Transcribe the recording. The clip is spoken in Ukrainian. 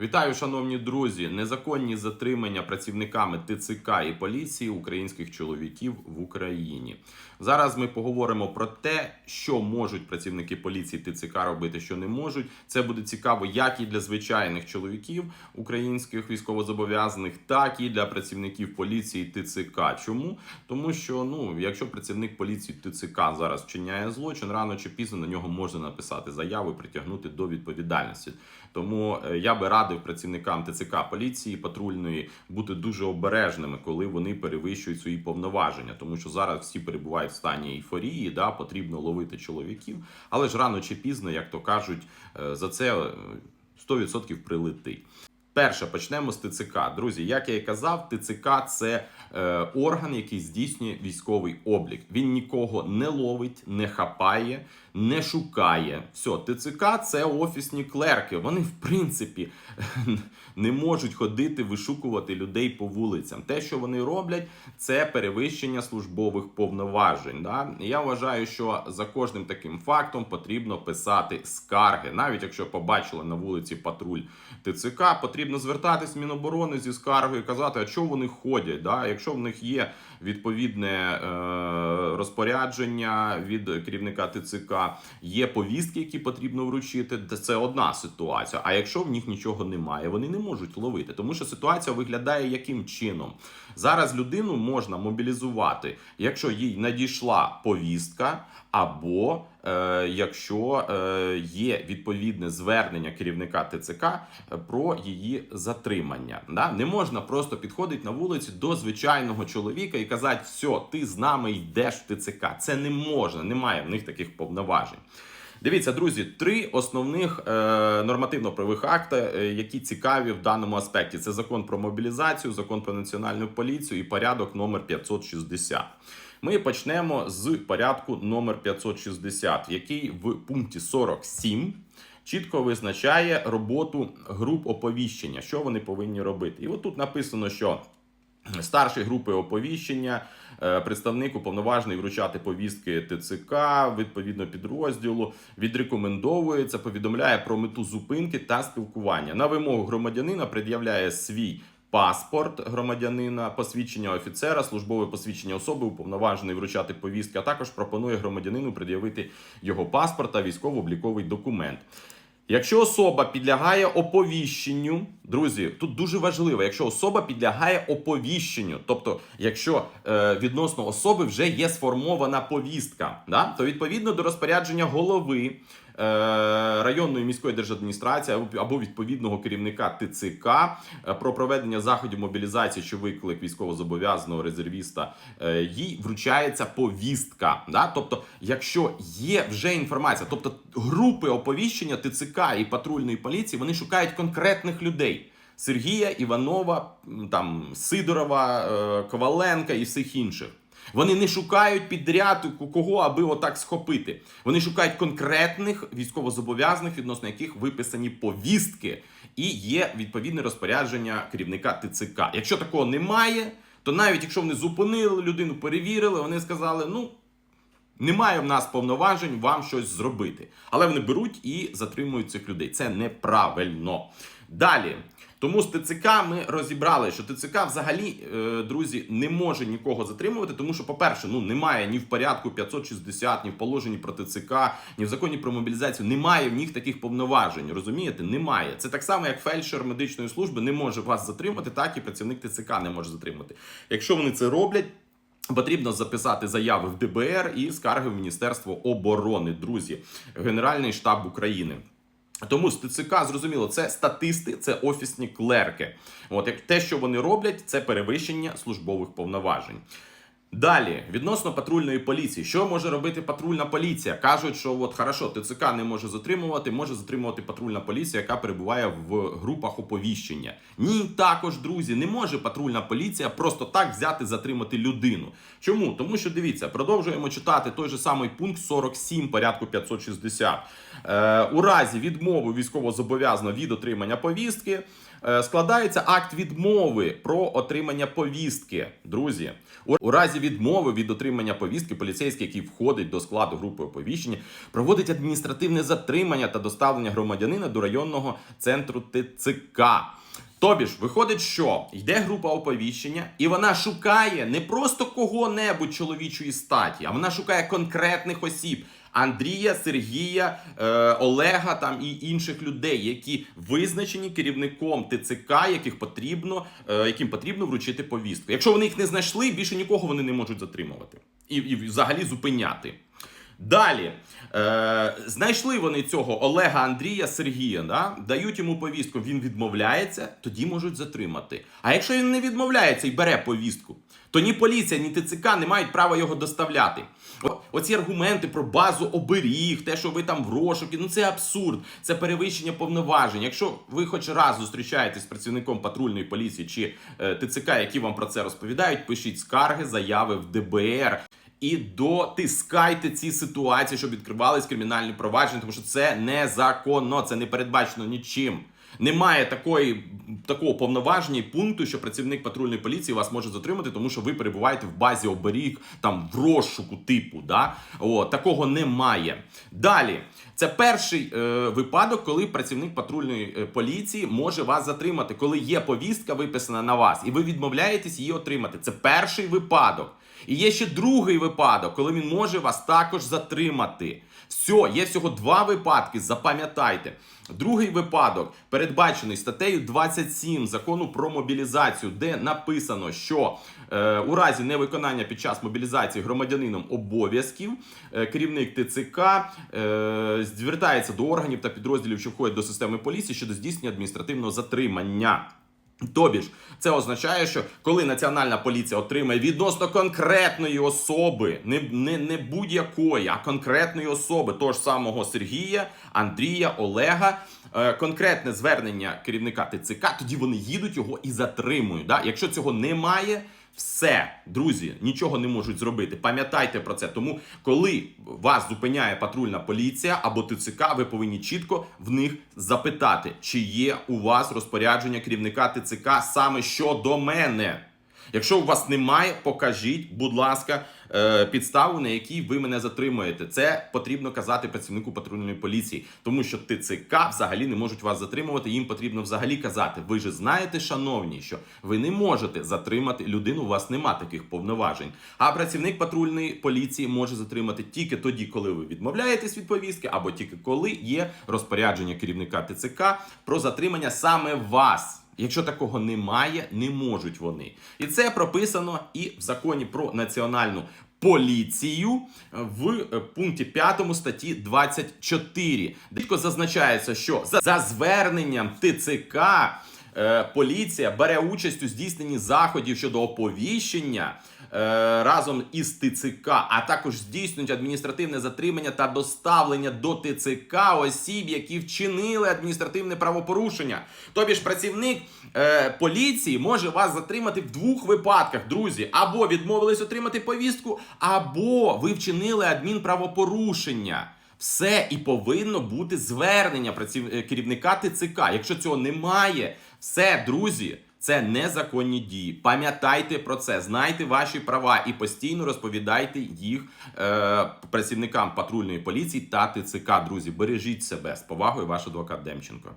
Вітаю, шановні друзі! Незаконні затримання працівниками ТЦК і поліції українських чоловіків в Україні. Зараз ми поговоримо про те, що можуть працівники поліції ТЦК робити, що не можуть. Це буде цікаво як і для звичайних чоловіків українських військовозобов'язаних, так і для працівників поліції ТЦК. Чому? Тому що ну, якщо працівник поліції ТЦК зараз вчиняє злочин, рано чи пізно на нього можна написати заяву і притягнути до відповідальності. Тому е, я би радив працівникам ТЦК поліції патрульної бути дуже обережними, коли вони перевищують свої повноваження, тому що зараз всі перебувають в стані ейфорії, да, потрібно ловити чоловіків, але ж рано чи пізно, як то кажуть, е, за це е, 100% прилетить. Перше, почнемо з ТЦК. Друзі, як я і казав, ТЦК це е, орган, який здійснює військовий облік. Він нікого не ловить, не хапає, не шукає. Все, ТЦК це офісні клерки. Вони, в принципі, не можуть ходити, вишукувати людей по вулицям. Те, що вони роблять, це перевищення службових повноважень. Да? Я вважаю, що за кожним таким фактом потрібно писати скарги. Навіть якщо побачили на вулиці патруль ТЦК, потрібно звертатись в Міноборони зі скаргою казати, а що вони ходять. Да? Якщо в них є відповідне е, розпорядження від керівника ТЦК, є повістки, які потрібно вручити, це одна ситуація. А якщо в них нічого немає, вони не можуть ловити, тому що ситуація виглядає яким чином. Зараз людину можна мобілізувати, якщо їй надійшла повістка, або якщо е, є відповідне звернення керівника ТЦК е, про її затримання. Не можна просто підходити на вулиці до звичайного чоловіка і казати, все, ти з нами йдеш в ТЦК. Це не можна, немає в них таких повноважень. Дивіться, друзі, три основних е, нормативно-правових акти, е, які цікаві в даному аспекті: це закон про мобілізацію, закон про національну поліцію і порядок номер 560. Ми почнемо з порядку номер 560, який в пункті 47 чітко визначає роботу груп оповіщення, що вони повинні робити. І от тут написано, що Старші групи оповіщення, е, представник уповноважений вручати повістки ТЦК відповідно підрозділу, відрекомендовується, повідомляє про мету зупинки та спілкування. На вимогу громадянина пред'являє свій паспорт громадянина, посвідчення офіцера, службове посвідчення особи, уповноважений вручати повістки, а також пропонує громадянину пред'явити його паспорт та військово-обліковий документ. Якщо особа підлягає оповіщенню, друзі, тут дуже важливо, якщо особа підлягає оповіщенню, тобто, якщо е, відносно особи вже є сформована повістка, да, то відповідно до розпорядження голови районної міської держадміністрації або- відповідного керівника ТЦК е, про проведення заходів мобілізації, що виклик військовозобов'язаного резервіста, е, їй вручається повістка. Да? Тобто, якщо є вже інформація, тобто групи оповіщення ТЦК і патрульної поліції, вони шукають конкретних людей. Сергія Іванова, там Сидорова, е, Коваленка і всіх інших. Вони не шукають підряд кого, аби отак схопити. Вони шукають конкретних військовозобов'язаних, відносно яких виписані повістки, і є відповідне розпорядження керівника ТЦК. Якщо такого немає, то навіть якщо вони зупинили людину, перевірили, вони сказали, ну. Немає в нас повноважень вам щось зробити. Але вони беруть і затримують цих людей. Це неправильно. Далі. Тому з ТЦК ми розібрали, що ТЦК взагалі, е, друзі, не може нікого затримувати, тому що, по-перше, ну немає ні в порядку 560, ні в положенні про ТЦК, ні в законі про мобілізацію. Немає в них таких повноважень. Розумієте? Немає. Це так само, як фельдшер медичної служби не може вас затримати, так і працівник ТЦК не може затримати. Якщо вони це роблять. Потрібно записати заяви в ДБР і скарги в Міністерство оборони, друзі, Генеральний штаб України. Тому з зрозуміло, це статисти, це офісні клерки. От як те, що вони роблять, це перевищення службових повноважень. Далі, відносно патрульної поліції, що може робити патрульна поліція? Кажуть, що от хорошо, ТЦК не може затримувати, може затримувати патрульна поліція, яка перебуває в групах оповіщення. Ні, також, друзі, не може патрульна поліція просто так взяти затримати людину. Чому? Тому що дивіться, продовжуємо читати той же самий пункт 47 порядку 560. Е, у разі відмови військовозобов'язаного від отримання повістки. Е, Складається акт відмови про отримання повістки, друзі. У- разі відмови від отримання повістки, поліцейський, який входить до складу групи оповіщення, проводить адміністративне затримання та доставлення громадянина до районного центру ТЦК. Тобі ж виходить, що йде група оповіщення, і вона шукає не просто кого-небудь чоловічої статі, а вона шукає конкретних осіб. Андрія, Сергія, е, Олега там і інших людей, які визначені керівником ТЦК, яких потрібно, е, яким потрібно вручити повістку. Якщо вони їх не знайшли, більше нікого вони не можуть затримувати і, і взагалі зупиняти. Далі е, знайшли вони цього Олега Андрія Сергія, да? дають йому повістку, він відмовляється, тоді можуть затримати. А якщо він не відмовляється і бере повістку, то ні поліція, ні ТЦК не мають права його доставляти. Оці аргументи про базу оберіг, те, що ви там в розшуки, ну це абсурд, це перевищення повноважень. Якщо ви хоч раз зустрічаєтесь з працівником патрульної поліції чи е, ТЦК, які вам про це розповідають, пишіть скарги, заяви в ДБР. І дотискайте ці ситуації, щоб відкривались кримінальні провадження, тому що це незаконно, це не передбачено нічим. Немає такої такого повноваження пункту, що працівник патрульної поліції вас може затримати, тому що ви перебуваєте в базі оберіг, там в розшуку типу. Да? О, такого немає. Далі, це перший е, випадок, коли працівник патрульної е, поліції може вас затримати, коли є повістка виписана на вас, і ви відмовляєтесь її отримати. Це перший випадок. І є ще другий випадок, коли він може вас також затримати. Все, є всього два випадки. Запам'ятайте. Другий випадок передбачений статтею 27 закону про мобілізацію, де написано, що е, у разі невиконання під час мобілізації громадянином обов'язків е, керівник ТЦК е, звертається до органів та підрозділів, що входять до системи поліції щодо здійснення адміністративного затримання. Тобі ж це означає, що коли національна поліція отримає відносно конкретної особи, не, не, не будь-якої, а конкретної особи, того ж самого Сергія, Андрія, Олега, е, конкретне звернення керівника ТЦК, тоді вони їдуть його і затримують. Да? Якщо цього немає. Все, друзі, нічого не можуть зробити. Пам'ятайте про це. Тому, коли вас зупиняє патрульна поліція або ТЦК, ви повинні чітко в них запитати, чи є у вас розпорядження керівника ТЦК саме щодо мене. Якщо у вас немає, покажіть, будь ласка, е, підставу, на якій ви мене затримуєте. Це потрібно казати працівнику патрульної поліції, тому що ТЦК взагалі не можуть вас затримувати. Їм потрібно взагалі казати. Ви ж знаєте, шановні, що ви не можете затримати людину. У вас нема таких повноважень. А працівник патрульної поліції може затримати тільки тоді, коли ви відмовляєтесь від повістки, або тільки коли є розпорядження керівника ТЦК про затримання саме вас. Якщо такого немає, не можуть вони. І це прописано і в законі про національну поліцію в е, пункті 5 статті 24. Дітко зазначається, що за, зверненням ТЦК е, поліція бере участь у здійсненні заходів щодо оповіщення разом із ТЦК, а також здійснюють адміністративне затримання та доставлення до ТЦК осіб, які вчинили адміністративне правопорушення. Тобі ж працівник е, поліції може вас затримати в двох випадках, друзі, або відмовились отримати повістку, або ви вчинили адмінправопорушення. Все і повинно бути звернення праців... е, керівника ТЦК. Якщо цього немає, все, друзі, це незаконні дії. Пам'ятайте про це, знайте ваші права і постійно розповідайте їх е, працівникам патрульної поліції та ТЦК. Друзі, бережіть себе з повагою, ваш адвокат Демченко.